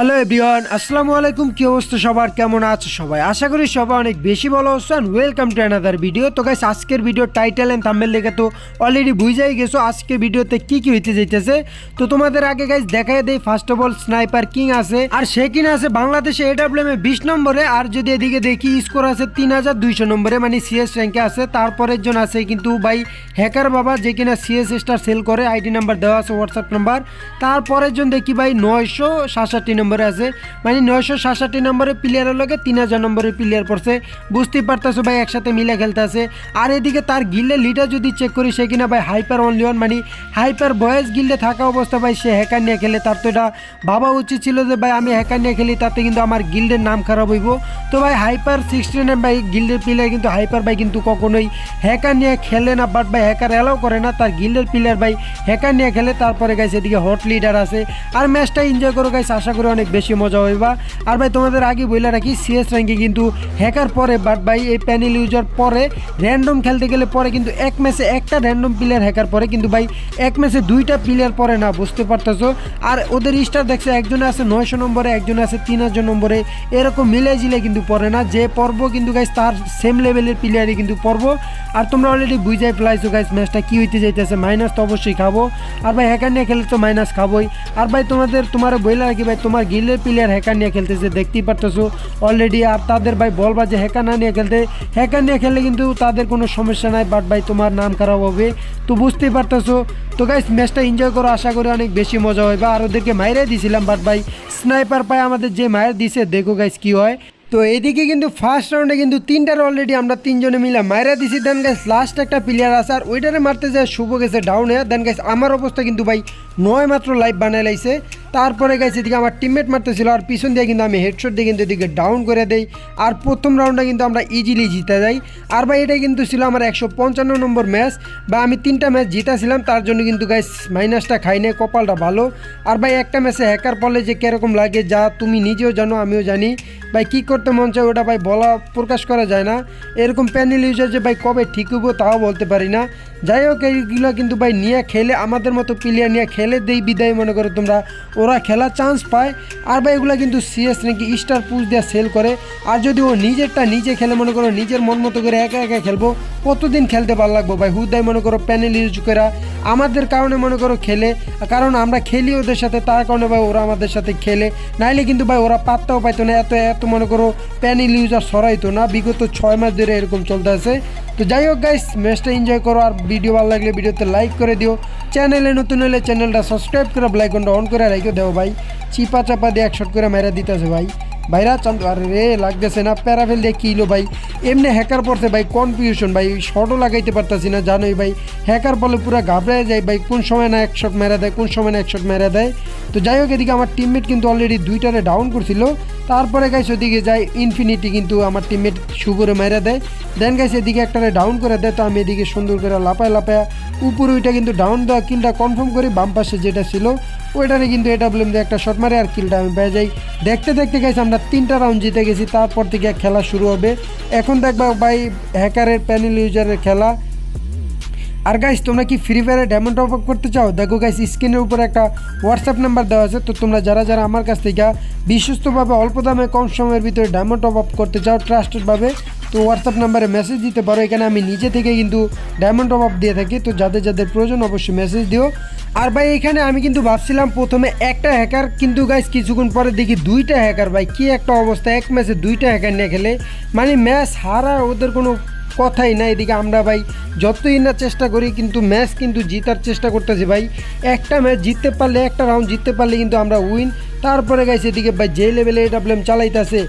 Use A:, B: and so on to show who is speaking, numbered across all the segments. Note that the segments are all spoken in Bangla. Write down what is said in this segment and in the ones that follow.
A: হ্যালো এভরিওয়ান আসসালামু আলাইকুম কি অবস্থা সবার? কেমন আছো সবাই? আশা করি সবাই অনেক বেশি ভালো আছেন ওয়েলকাম টু অ্যানাদার ভিডিও তো গাইস আজকের ভিডিও টাইটেল এন্ড থাম্বনেল লেগে তো অলরেডি বুঝাই গেছো আজকের ভিডিওতে কি কি হইতে যাইতেছে। তো তোমাদের আগে গাইস দেখাই দেই। First of all sniper king আছে। আর সে কিনা আছে বাংলাদেশে এডাব্লিউএম এ বিশ নম্বরে। আর যদি এদিকে দেখি স্কোর আছে তিন হাজার দুইশো নম্বরে। মানে সিএস র্যাঙ্কে আছে। তারপরের জন আছে কিন্তু ভাই হ্যাকার বাবা, যে কিনা সিএস স্টার সেল করে। আইডি নাম্বার দেওয়া আছে হোয়াটসঅ্যাপ নাম্বার তারপরের জন দেখি ভাই নয়শো সাতষট্টি নম্বরে আছে। মানে নয়শো সাতষট্টি নম্বরের প্লেয়ারের লগে তিন হাজার নম্বরের প্লেয়ার পড়ছে। বুঝতেই পারতেছো ভাই, একসাথে মিলে খেলতে আছে আর এদিকে তার গিল্ডে লিডার যদি চেক করি, সে কিনা ভাই হাইপার অনলি ওয়ান মানে হাইপার বয়েস গিল্ডে থাকা অবস্থা ভাই, সে হ্যাকার নিয়ে খেলে। তার তো এটা ভাবা উচিত ছিল যে ভাই, আমি হ্যাকার নিয়ে খেলি, তাতে কিন্তু আমার গিল্ডের নাম খারাপ হইব। তো ভাই হাইপার সিক্সটিনের ভাই গিল্ডের প্লেয়ার কিন্তু হাইপার ভাই কিন্তু কখনোই হ্যাকার নিয়ে খেলে না বাট ভাই হ্যাকার অ্যালাউ করে না। তার গিল্ডের প্লেয়ার ভাই হ্যাকার নিয়ে খেলে, তারপরে গাইছে এদিকে হট লিডার আছে। আর ম্যাচটা এনজয় করো গাইছে আশা করি অনেক বেশি মজা হইবা। আর ভাই, তোমাদের আগে বলে রাখি সিএস র্যাঙ্কে কিন্তু হ্যাকার পরে বাট ভাই, এই প্যানেল ইউজার পরে র্যান্ডম খেলতে গেলে পরে কিন্তু এক ম্যাচে একটা র্যান্ডম প্লেয়ার হ্যাকার পরে, কিন্তু ভাই, এক ম্যাচে দুইটা প্লেয়ার পরে না, বুঝতে পারতেছো? আর ওদের স্টার দেখছে, একজনে আছে নয়শো নম্বরে, একজনে আছে তিন হাজার নম্বরে, এরকম মিলে জিলে কিন্তু পড়ে না। যে পর্ব কিন্তু গাইস তার সেম লেভেলের প্লেয়ারই কিন্তু পর্ব। আর তোমরা অলরেডি বুঝাই ফেলাইছো গাইস ম্যাচটা কি হইতে যাইতেছে মাইনাস তো অবশ্যই খাব। আর ভাই হ্যাকার নিয়ে খেলে তো মাইনাস খাবোই। আর ভাই, তোমাদের, তোমার বইলা রাখি ভাই, তোমার গিলের প্লেয়ার হ্যাকার নিয়ে খেলতেছে দেখতেই পারতেছো। অলরেডি আর তাদের ভাই বল বাজে হ্যাকার না নিয়ে খেলতে। হ্যাকার নিয়ে খেললে কিন্তু তাদের কোনো সমস্যা নাই বাট ভাই তোমার নাম খারাপ হবে। তো বুঝতেই পারতেছো। তো গাইস ম্যাচটা এনজয় করো, আশা করি অনেক বেশি মজা হবে। আর ওদেরকে মাইরে দিয়েছিলাম বাট ভাই স্নাইপার পায় আমাদের যে মায়ের দিছে, দেখো গাইস কি হয়। তো এদিকে কিন্তু ফার্স্ট রাউন্ডে কিন্তু তিনটার অলরেডি আমরা তিনজনে মিলে মাইরা দিছি। দেন গাইস লাস্ট একটা প্লেয়ার আছে, আর ওইটারে মারতে যায় শুভ গেছে ডাউনে দেন গাইস আমার অবস্থা কিন্তু ভাই নয় মাত্র লাইভ বানাই লাইছে। তারপরে গাইছে এদিকে আমার টিমমেট মারতেছিল, আর পিছন দিয়ে কিন্তু আমি হেডশট দিয়ে কিন্তু এদিকে ডাউন করে দেই। আর প্রথম রাউন্ডে কিন্তু আমরা ইজিলি জিতে যাই। আর ভাই এটা কিন্তু ছিল আমার একশো পঞ্চান্ন নম্বর ম্যাচ বা আমি তিনটা ম্যাচ জিতাছিলাম, তার জন্য কিন্তু গাইস মাইনাসটা খাই নাই, কপালটা ভালো। আর ভাই, একটা ম্যাচে হ্যাকার পড়লে যে কীরকম লাগে, যা তুমি নিজেও জানো, আমিও জানি। ভাই, কী করতে মন চায় ওটা ভাই বলা, প্রকাশ করা যায় না। এরকম প্যানেল ইউজার যে ভাই কবে ঠিক হইব তাও বলতে পারি না। যাই হোক এইগুলো কিন্তু ভাই নিয়ে খেলে, আমাদের মতো প্লেয়ার নিয়ে খেলে দেই, বিদায় মনে করো তোমরা। ওরা খেলার চান্স পায়। আর ভাই, এগুলো কিন্তু সিএস নাকি স্টার পুশ দিয়ে সেল করে। আর যদি ও নিজেরটা নিজে খেলে, মনে করো নিজের মন মতো করে একা একা খেলব, কতদিন খেলতে ভালো লাগবো ভাই? হুদায় মনে করো প্যানেল ইউজ করা আমাদের কারণে মনে করো খেলে, কারণ আমরা খেলি ওদের সাথে, তার কারণে ভাই ওরা আমাদের সাথে খেলে। নাইলে কিন্তু ভাই ওরা পাত্তাও পাইতো না, এত এত মনে করো প্যানেল ইউজার সরাইতো না। বিগত ছয় মাস ধরে এরকম চলতে আছে। তো যাই হোক গাইস ম্যাচটা এনজয় করো। আর ভিডিও ভালো লাগলে ভিডিওতে লাইক করে দিও। চ্যানেলে নতুন হলে চ্যানেলটা সাবস্ক্রাইব করে ব্লাইকনটা অন করে রেখে। দেও ভাই। চিপা চাপা দিয়ে একশট করে মেরা দিতেছে ভাই। ভাইরা চান্দ আরে রে, লাগতেছে না, প্যারাফেল দিয়ে কিলো ভাই। এমনি হ্যাকার পড়ছে ভাই কনফিউশন ভাই শর্টও লাগাইতে পারতাছি না, জানোই ভাই। হ্যাকার বলে পুরো ঘাবড়ায় যায় ভাই, কোন সময় না এক শট মেরা দেয়, কোন সময় না এক শট মেরা দেয়। তো যাই হোক, এদিকে আমার টিমমেট কিন্তু অলরেডি দুইটারে ডাউন করছিল। তারপরে গাইস ওদিকে যায় ইনফিনিটি কিন্তু আমার টিমমেট শুভরে মেরা দেয়। দেন গাইস এদিকে একটারে ডাউন করে দেয়, তো আমি এদিকে সুন্দর করে লাপায় লাপায় উপরে ওইটা কিন্তু ডাউন দেওয়া, কিলটা কনফার্ম করি বাম পাশে যেটা ছিল ওইটারে কিন্তু এটা বললাম যে একটা শট মারে আর কিলটা আমি পেয়ে যাই। দেখতে দেখতে গেছি আমরা তিনটা রাউন্ড জিতে গেছি, তারপর থেকে খেলা শুরু হবে। এখন দেখবা ভাই হ্যাকারের প্যানেল ইউজারের খেলা। আর গাইস তোমরা কি ফ্রি ফায়ারে ডায়মন্ড টপ আপ করতে চাও? দেখো গাইস স্ক্রিনের উপরে একটা হোয়াটসঅ্যাপ নাম্বার দেওয়া আছে, তো তোমরা যারা যারা আমার কাছ থেকে বিশ্বস্তভাবে অল্প দামে কম সময়ের ভিতরে ডায়মন্ড টপ আপ করতে চাও ট্রাস্টেডভাবে তো হোয়াটসঅ্যাপ নাম্বারে মেসেজ দিতে পারো। এখানে আমি নিজে থেকে কিন্তু ডায়মন্ড টপ আপ দিয়ে থাকি, তো যাদের যাদের প্রয়োজন অবশ্যই মেসেজ দিও। আর ভাই, এখানে আমি কিন্তু ভাবছিলাম প্রথমে একটা হ্যাকার কিন্তু গাইস কিছুক্ষণ পরে দেখি দুইটা হ্যাকার ভাই, কি একটা অবস্থা, এক ম্যাচে দুইটা হ্যাকার নিয়ে খেলে। মানে ম্যাচ হারা ওদের কোনো কথাই না এদিকে আমরা ভাই যতই না চেষ্টা করি, কিন্তু ম্যাচ কিন্তু জিতার চেষ্টা করতেছি ভাই। একটা ম্যাচ জিততে পারলে, একটা রাউন্ড জিততে পারলে কিন্তু আমরা উইন তারপরে গাইছে এদিকে, ভাই যে লেভেলে এটা প্লেম চালাইতেছে,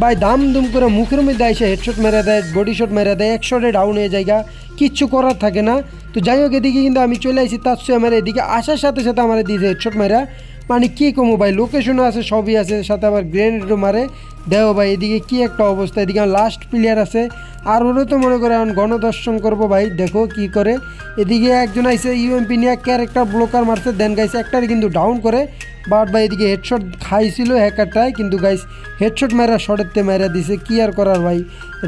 A: ভাই, দাম দুম করে মুখের মধ্যে আইসে হেডশট মেরে দেয় বডি শট মেরে দেয় এক শটে ডাউন হয়ে জায়গা কিচ্ছু করার থাকে না। তো যাই হোক, এদিকে কিন্তু আমি চলে আসি তার সে আমার এদিকে, আসার সাথে সাথে আমার দিয়েছে হেডশট মেরা মানে কী কমো ভাই? লোকেশনও আছে, সবই আছে, সাথে আবার গ্রেনেডও মারে। দেও ভাই, এদিকে কি একটা অবস্থা, এদিকে আমার লাস্ট প্লেয়ার আছে। আর ওরও তো মনে করে এখন গণদর্শন করব ভাই, দেখো কি করে। এদিকে একজন আইসে ইউএমপি নিয়ে ক্যারেক্টার ব্লোকার মারছে দেন গাইছে একটারে কিন্তু ডাউন করে। বাট ভাই, এদিকে হেডশট খাইছিল হ্যাকারটায় কিন্তু গাইস হেডশট মারা শটেরতে মারা দিছে, কি আর করার ভাই?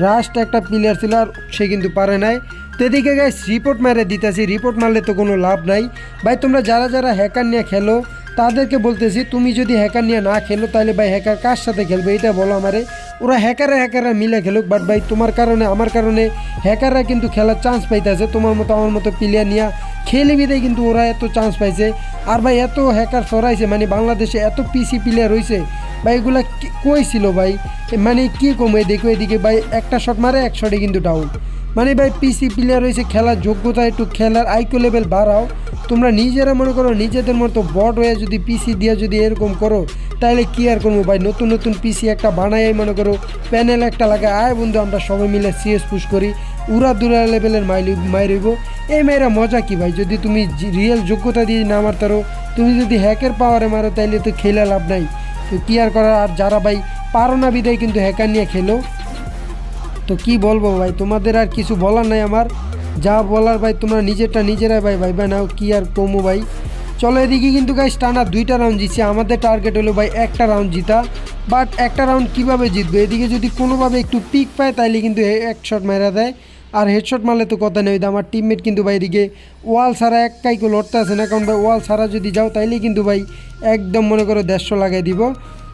A: রাস্ট একটা প্লেয়ার ছিল আর সে কিন্তু পারে নাই। তো এদিকে গাইস রিপোর্ট মেরে দিতেছি রিপোর্ট মারলে তো কোনো লাভ নাই। ভাই, তোমরা যারা যারা হ্যাকার নিয়ে খেলো তাদেরকে বলতেছি, তুমি যদি হ্যাকার নিয়ে না খেলো, তাহলে ভাই হ্যাকার কার সাথে খেলবে? এটা বলো আমারে। ওরা হ্যাকাররা হ্যাকাররা মিলে খেলুক বাট ভাই তোমার কারণে, আমার কারণে হ্যাকাররা কিন্তু খেলার চান্স পাইতেছে। তোমার মতো, আমার মতো প্লেয়ার নিয়ে খেলে বিদায় কিন্তু ওরা এত চান্স পাইছে। আর ভাই এত হ্যাকার সরাইছে মানে বাংলাদেশে এত পিসি প্লেয়ার হয়েছে ভাই এগুলা কই ছিল ভাই? মানে কি কমে দেখো এদিকে ভাই একটা শট মারে, এক শটে কিন্তু ডাউন মানে ভাই পিসি প্লেয়ার হয়েছে খেলার যোগ্যতা একটু খেলার আইকো লেভেল বাড়াও। তোমরা নিজেরা মনে করো, নিজেদের মতো বট হয়ে যদি পিসি দিয়ে যদি এরকম করো তাহলে কি আর করব ভাই? নতুন নতুন পিসি একটা বানাই মনে করো প্যানেল একটা লাগে আয় বন্ধু, আমরা সবাই মিলে সিএস পুশ করি, উড়া দুরা লেভেলের মাইলি মাইরিব এই মেয়েরা মজা কি ভাই? যদি তুমি রিয়েল যোগ্যতা দিয়ে না মারতারো, তুমি যদি হ্যাকের পাওয়ারে মারো তাহলে তো খেলে লাভ নাই। তো কি আর করার? আর যারা ভাই পারো না বিদায়, কিন্তু হ্যাকার নিয়ে খেলো। তো কি বলব ভাই? তোমাদের আর কিছু বলার নাই আমার। যা বলার ভাই, তোমরা নিজেরটা নিজেরাই ভাই ভাই ভাই নাও, কি আর কমো ভাই। চলো এদিকে কিন্তু গাইস টানা দুইটা রাউন্ড জিতছে। আমাদের টার্গেট হলো ভাই একটা রাউন্ড জিতা। বাট একটা রাউন্ড কীভাবে জিতবে? এদিকে যদি কোনোভাবে একটু পিক পায়, তাইলে কিন্তু এক শট মেরা দেয়। আর হেডশট মারলে তো কথা নেই। আমার টিমমেট কিন্তু ভাই এদিকে ওয়াল ছাড়া এক লড়তে আসে না। কারণ ভাই ওয়াল ছাড়া যদি যাও তাইলে কিন্তু ভাই একদম মনে করো দেড়শো লাগাই দিব।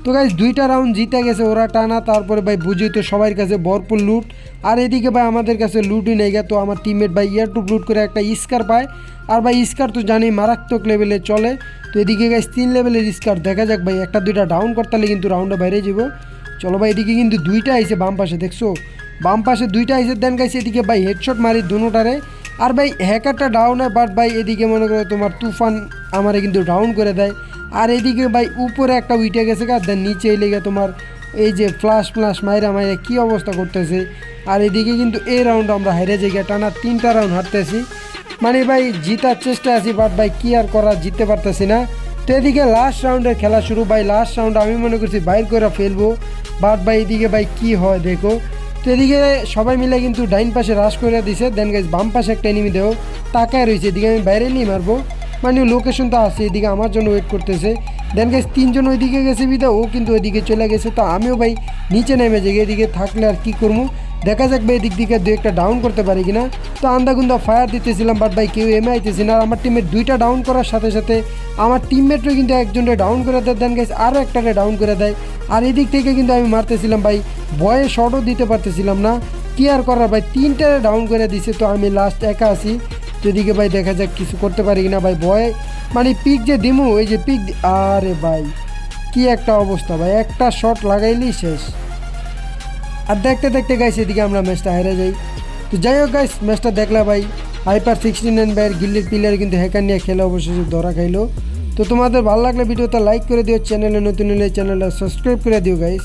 A: তো গাইজ দুইটা রাউন্ড জিতে গেছে, ওরা টানা, তারপরে ভাই বুঝি তো সবার কাছে ভরপুর লুট আর এদিকে ভাই আমাদের কাছে লুটই নেই তো আমার টিমমেট ভাই ইয়ার টু লুট করে একটা স্কার পায়। আর ভাই স্কার তো জানি মারাত্মক লেভেলে চলে। তো এদিকে গাইজ তিন লেভেলের স্কার, দেখা যাক ভাই, একটা দুইটা ডাউন করতে হলে কিন্তু রাউন্ডে বাইরে যাব। চলো ভাই, এদিকে কিন্তু দুইটা আইছে বাম পাশে, দেখছ? বাম পাশে দুইটা আইসে দেন গাইছে এদিকে ভাই হেডশট মারি দুটারে আর ভাই হ্যাকারটা ডাউন হয় বাট ভাই, এদিকে মনে করো তোমার তুফান আমারে কিন্তু ডাউন করে দেয়। আর এদিকে ভাই, উপরে একটা উইটে গেছে গা দেন নিচে লেগে তোমার এই যে ফ্লাশ ফ্লাশ মাইরা মাইরা কী অবস্থা করতেছে। আর এদিকে কিন্তু এই রাউন্ড আমরা হেরে যাই টানা তিনটা রাউন্ড হারতেছি। মানে ভাই, জিতার চেষ্টা আছি বাট ভাই, কী আর করা জিততে পারতেছি না। তো এদিকে লাস্ট রাউন্ডের খেলা শুরু, ভাই লাস্ট রাউন্ড আমি মনে করছি বাইর করে ফেলব। বাট ভাই, এদিকে ভাই, কী হয় দেখো। তো এদিকে সবাই মিলে কিন্তু ডাইন পাশে রাশ করে দিছে। দেন গাইজ বাম পাশে একটা এনিমি দেও, তাকায় রয়েছে এদিকে আমি বাইরে নিয়ে মারবো। মানে লোকেশন তো আছে, এদিকে আমার জন্য ওয়েট করতেছে। দেন গাইজ তিনজন ওইদিকে গেছে বিদা ও কিন্তু ওইদিকে চলে গেছে। তো আমিও ভাই নিচে নেমে যাই, এদিকে থাকলে আর কি করব দেখা যাক ভাই, এদিক দিকে দু একটা ডাউন করতে পারি কিনা। তো আন্দাগুন্দা ফায়ার দিতেছিলাম বাট ভাই, কেউ এমে আইতেছি না। আমার টিমের দুইটা ডাউন করার সাথে সাথে আমার টিমমেটও কিন্তু একজনটা ডাউন করে দেয়। দেন গাইজ আরও একটারে ডাউন করে দেয়। আর এদিক থেকে কিন্তু আমি মারতেছিলাম, ভাই বয়ে শটও দিতে পারতেছিলাম না। কি আর করার, ভাই, তিনটারে ডাউন করে দিছে, তো আমি লাস্ট একা আছি। যেদিকে ভাই, দেখা যাক কিছু করতে পারি কিনা, ভাই, ভয়। মানে পিক যে দিমু, ওই যে পিক আরে ভাই, কি একটা অবস্থা, ভাই, একটা শট লাগাইলেই শেষ। আর দেখতে দেখতে গাইস এদিকে আমরা ম্যাচটা হেরে যাই। তো যাই হোক গাইস ম্যাচটা দেখলা ভাই। হাইপার সিক্সটি নাইন ভাইয়ের গিল্লির প্লেয়ার কিন্তু হ্যাকার নিয়ে খেলে অবশেষে ধরা খাইলো। তো তোমাদের ভালো লাগলে ভিডিওটা লাইক করে দিও চ্যানেলে নতুন হলে চ্যানেলটা সাবস্ক্রাইব করে দিও গাইস